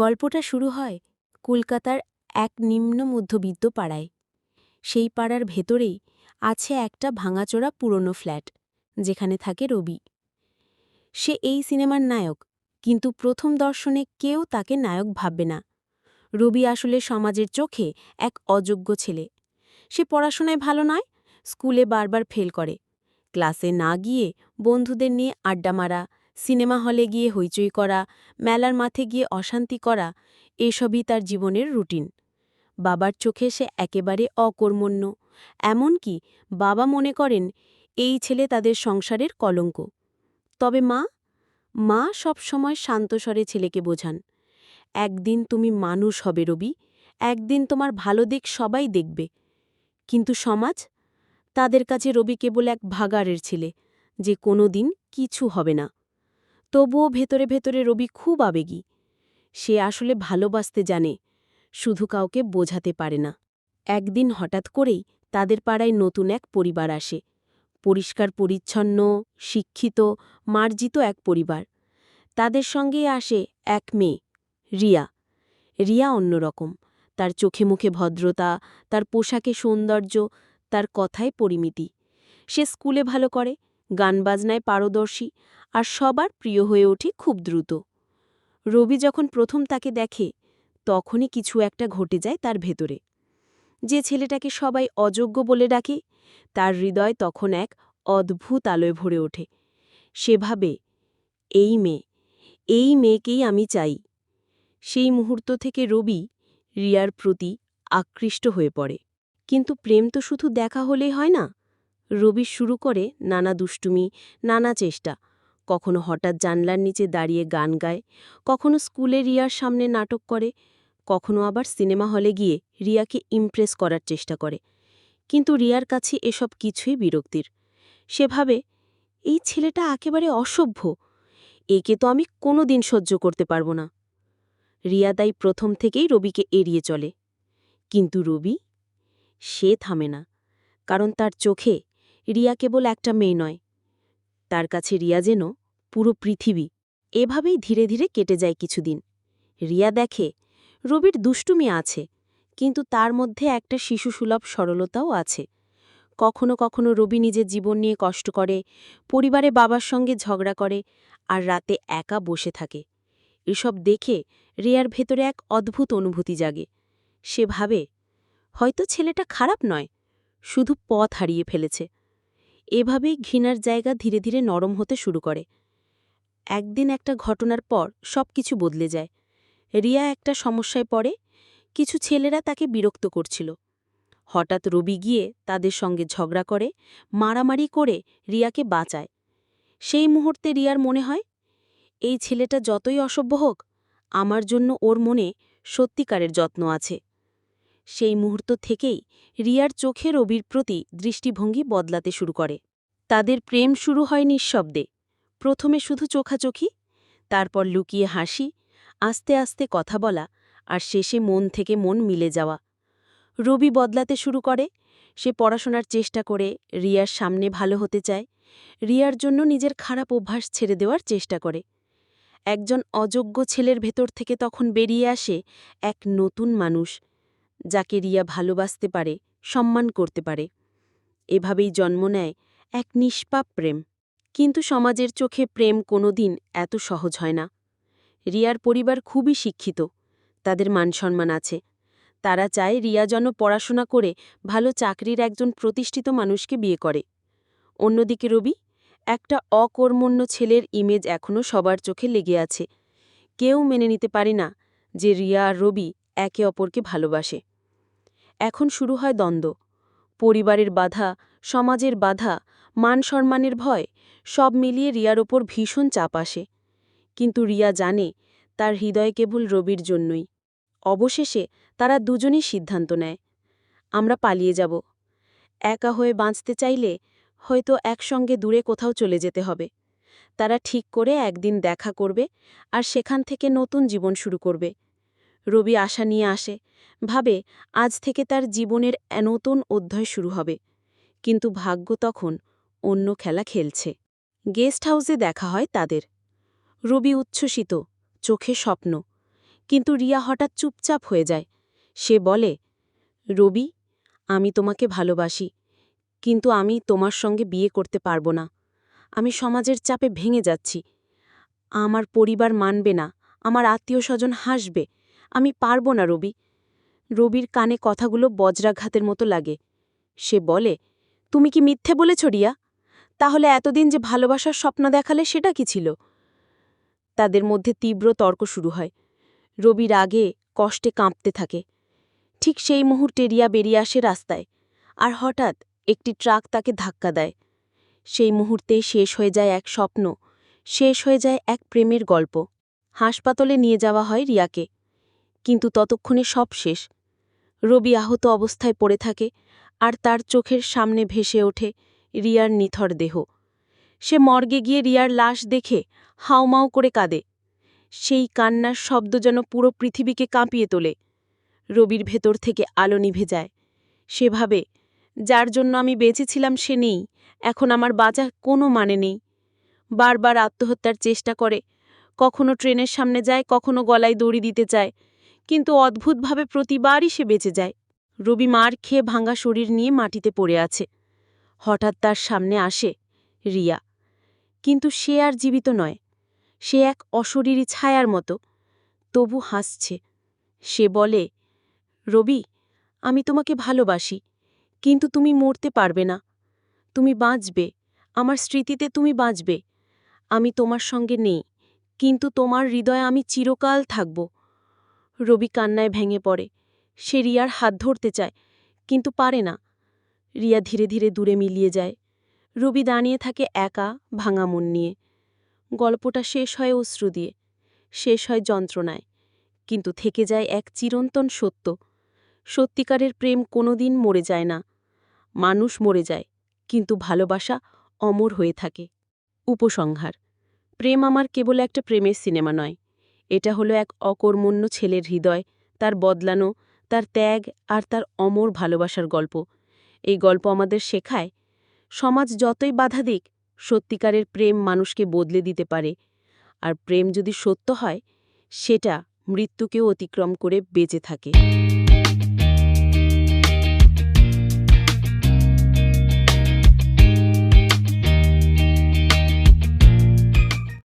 গল্পটা শুরু হয় কলকাতার এক নিম্ন মধ্যবিত্ত পাড়ায়। সেই পাড়ার ভেতরেই আছে একটা ভাঙাচোরা পুরনো ফ্ল্যাট, যেখানে থাকে রবি। সে এই সিনেমার নায়ক, কিন্তু প্রথম দর্শনে কেউ তাকে নায়ক ভাববে না। রবি আসলে সমাজের চোখে এক অযোগ্য ছেলে। সে পড়াশোনায় ভালো নয়, স্কুলে বারবার ফেল করে। ক্লাসে না গিয়ে বন্ধুদের নিয়ে আড্ডা মারা সিনেমা হলে গিয়ে হইচই করা, মেলার মাঠে গিয়ে অশান্তি করা, এসবই তার জীবনের রুটিন। বাবার চোখে সে একেবারে অকর্মণ্য। এমনকি বাবা মনে করেন, এই ছেলে তাদের সংসারের কলঙ্ক। তবে মা মা সবসময় শান্তস্বরে ছেলেকে বোঝান, একদিন তুমি মানুষ হবে রবি, একদিন তোমার ভালো দিক সবাই দেখবে। কিন্তু সমাজ, তাদের কাছে রবি কেবল এক ভাগাড়ের ছেলে, যে কোনো দিন কিছু হবে না। তবুও ভেতরে ভেতরে রবি খুব আবেগী। সে আসলে ভালোবাসতে জানে, শুধু কাউকে বোঝাতে পারে না। একদিন হঠাৎ করেই তাদের পাড়ায় নতুন এক পরিবার আসে। পরিষ্কার, পরিচ্ছন্ন, শিক্ষিত, মার্জিত এক পরিবার। তাদের সঙ্গে আসে এক মেয়ে, রিয়া। রিয়া অন্যরকম। তার চোখে মুখে ভদ্রতা, তার পোশাকে সৌন্দর্য, তার কথায় পরিমিতি। সে স্কুলে ভালো করে গানবাজনায় পারদর্শী আর সবার প্রিয় হয়ে ওঠে খুব দ্রুত। রবি যখন প্রথম তাকে দেখে, তখনই কিছু একটা ঘটে যায় তার ভেতরে। যে ছেলেটাকে সবাই অযোগ্য বলে ডাকে, তার হৃদয় তখন এক অদ্ভুত আলোয় ভরে ওঠে। সেভাবে এই মেয়ে, এই মেয়েকেই আমি চাই। সেই মুহূর্ত থেকে রবি রিয়ার প্রতি আকৃষ্ট হয়ে পড়ে। কিন্তু প্রেম তো শুধু দেখা হলেই হয় না রবি শুরু করে নানা দুষ্টুমি, নানা চেষ্টা। কখনো হঠাৎ জানলার নিচে দাঁড়িয়ে গান গায়, কখনো স্কুলে রিয়ার সামনে নাটক করে, কখনো আবার সিনেমা হলে গিয়ে রিয়াকে ইমপ্রেস করার চেষ্টা করে। কিন্তু রিয়ার কাছে এসব কিছুই বিরক্তির। সেভাবে, এই ছেলেটা একেবারে অসভ্য, একে তো আমি কোনো দিন সহ্য করতে পারব না। রিয়া তাই প্রথম থেকেই রবিকে এড়িয়ে চলে। কিন্তু রবি, সে থামে না, কারণ তার চোখে রিয়া কেবল একটা মেয়ে নয়। তার কাছে রিয়া যেন পুরো পৃথিবী। এভাবেই ধীরে ধীরে কেটে যায় কিছুদিন। রিয়া দেখে রবির দুষ্টুমি আছে, কিন্তু তার মধ্যে একটা শিশুসুলভ সরলতাও আছে। কখনো কখনো রবি নিজের জীবন নিয়ে কষ্ট করে, পরিবারে বাবার সঙ্গে ঝগড়া করে আর রাতে একা বসে থাকে। এসব দেখে রিয়ার ভেতরে এক অদ্ভুত অনুভূতি জাগে। সে ভাবে, হয়তো ছেলেটা খারাপ নয়, শুধু পথ হারিয়ে ফেলেছে। এভাবেই ঘৃণার জায়গা ধীরে ধীরে নরম হতে শুরু করে। একদিন একটা ঘটনার পর সব কিছু বদলে যায়। রিয়া একটা সমস্যায় পড়ে, কিছু ছেলেরা তাকে বিরক্ত করছিল। হঠাৎ রবি গিয়ে তাদের সঙ্গে ঝগড়া করে, মারামারি করে রিয়াকে বাঁচায়। সেই মুহূর্তে রিয়ার মনে হয়, এই ছেলেটা যতই অসভ্য হোক, আমার জন্য ওর মনে সত্যিকারের যত্ন আছে। সেই মুহূর্ত থেকেই রিয়ার চোখে রবির প্রতি দৃষ্টিভঙ্গি বদলাতে শুরু করে। তাদের প্রেম শুরু হয় নিঃশব্দে। প্রথমে শুধু চোখাচোখি, তারপর লুকিয়ে হাসি, আস্তে আস্তে কথা বলা আর শেষে মন থেকে মন মিলে যাওয়া। রবি বদলাতে শুরু করে। সে পড়াশোনার চেষ্টা করে, রিয়ার সামনে ভালো হতে চায়, রিয়ার জন্য নিজের খারাপ অভ্যাস ছেড়ে দেওয়ার চেষ্টা করে। একজন অযোগ্য ছেলের ভেতর থেকে তখন বেরিয়ে আসে এক নতুন মানুষ যাকে রিয়া ভালোবাসতে পারে, সম্মান করতে পারে। এভাবেই জন্ম নেয় এক নিষ্পাপ প্রেম। কিন্তু সমাজের চোখে প্রেম কোনো দিন এত সহজ হয় না। রিয়ার পরিবার খুবই শিক্ষিত, তাদের মানসম্মান আছে। তারা চায় রিয়া যেন পড়াশোনা করে ভালো চাকরির একজন প্রতিষ্ঠিত মানুষকে বিয়ে করে। অন্যদিকে রবি, একটা অকর্মণ্য ছেলের ইমেজ এখনও সবার চোখে লেগে আছে। কেউ মেনে নিতে পারে না যে রিয়া আর রবি একে অপরকে ভালোবাসে। এখন শুরু হয় দ্বন্দ্ব। পরিবারের বাধা, সমাজের বাধা, মান সম্মানের ভয়, সব মিলিয়ে রিয়ার ওপর ভীষণ চাপ আসে। কিন্তু রিয়া জানে, তার হৃদয় কেবল রবির জন্যই। অবশেষে তারা দুজনই সিদ্ধান্ত নেয়। আমরা পালিয়ে যাব। একা হয়ে বাঁচতে চাইলে হয়তো একসঙ্গে দূরে কোথাও চলে যেতে হবে। তারা ঠিক করে একদিন দেখা করবে আর সেখান থেকে নতুন জীবন শুরু করবে। রবি আশা নিয়ে আসে, ভাবে আজ থেকে তার জীবনের নতুন অধ্যায় শুরু হবে। কিন্তু ভাগ্য তখন অন্য খেলা খেলছে। গেস্ট হাউসে দেখা হয় তাদের। রবি উচ্ছ্বসিত, চোখে স্বপ্ন। কিন্তু রিয়া হঠাৎ চুপচাপ হয়ে যায়। সে বলে, রবি, আমি তোমাকে ভালোবাসি, কিন্তু আমি তোমার সঙ্গে বিয়ে করতে পারব না। আমি সমাজের চাপে ভেঙে যাচ্ছি। আমার পরিবার মানবে না, আমার আত্মীয় স্বজন হাসবে আমি পারব না, রবি। রবির কানে কথাগুলো বজ্রাঘাতের মতো লাগে। সে বলে, তুমি কি মিথ্যে বলেছ, রিয়া? তাহলে এতদিন যে ভালোবাসার স্বপ্ন দেখালে সেটা কি ছিল? তাদের মধ্যে তীব্র তর্ক শুরু হয়। রবি রাগে, কষ্টে কাঁপতে থাকে। ঠিক সেই মুহূর্তে রিয়া বেরিয়ে আসে রাস্তায়, আর হঠাৎ একটি ট্রাক তাকে ধাক্কা দেয়। সেই মুহূর্তে শেষ হয়ে যায় এক স্বপ্ন, শেষ হয়ে যায় এক প্রেমের গল্প। হাসপাতালে নিয়ে যাওয়া হয় রিয়াকে। কিন্তু ততক্ষণে সব শেষ। রবি আহত অবস্থায় পড়ে থাকে আর তার চোখের সামনে ভেসে ওঠে রিয়ার নিথর দেহ। সে মর্গে গিয়ে রিয়ার লাশ দেখে হাউমাউ করে কাঁদে। সেই কান্নার শব্দ যেন পুরো পৃথিবীকে কাঁপিয়ে তোলে। রবির ভেতর থেকে আলো নিভে যায়। সেভাবে যার জন্য আমি বেঁচেছিলাম সে নেই, এখন আমার বাঁচা কোনো মানে নেই। বারবার আত্মহত্যার চেষ্টা করে, কখনো ট্রেনের সামনে যায়, কখনো গলায় দড়ি দিতে চায়। কিন্তু অদ্ভুতভাবে প্রতিবারই সে বেঁচে যায়। রবি মার খেয়ে ভাঙা শরীর নিয়ে মাটিতে পড়ে আছে। হঠাৎ তার সামনে আসে রিয়া। কিন্তু সে আর জীবিত নয়। সে এক অশরীরী ছায়ার মতো। তবু হাসছে। সে বলে, রবি, আমি তোমাকে ভালোবাসি, কিন্তু তুমি মরতে পারবে না। তুমি বাঁচবে। আমার স্মৃতিতে তুমি বাঁচবে। আমি তোমার সঙ্গে নেই, কিন্তু তোমার হৃদয়ে আমি চিরকাল থাকব। রবি কান্নায় ভেঙে পড়ে। সে রিয়ার হাত ধরতে চায়, কিন্তু পারে না। রিয়া ধীরে ধীরে দূরে মিলিয়ে যায়। রবি দাঁড়িয়ে থাকে একা, ভাঙা মন নিয়ে। গল্পটা শেষ হয় অশ্রু দিয়ে, শেষ হয় যন্ত্রণায়, কিন্তু থেকে যায় এক চিরন্তন সত্য। সত্যিকারের প্রেম কোনোদিন মরে যায় না। মানুষ মরে যায়, কিন্তু ভালোবাসা অমর হয়ে থাকে। উপসংহার, প্রেম আমার কেবল একটা প্রেমের সিনেমা নয়। এটা হলো এক অকর্মণ্য ছেলের হৃদয়, তার বদলানো, তার ত্যাগ আর তার অমর ভালোবাসার গল্প। এই গল্প আমাদের শেখায়, সমাজ যতই বাধা দিক, সত্যিকারের প্রেম মানুষকে বদলে দিতে পারে। আর প্রেম যদি সত্য হয়, সেটা মৃত্যুকেও অতিক্রম করে বেঁচে থাকে।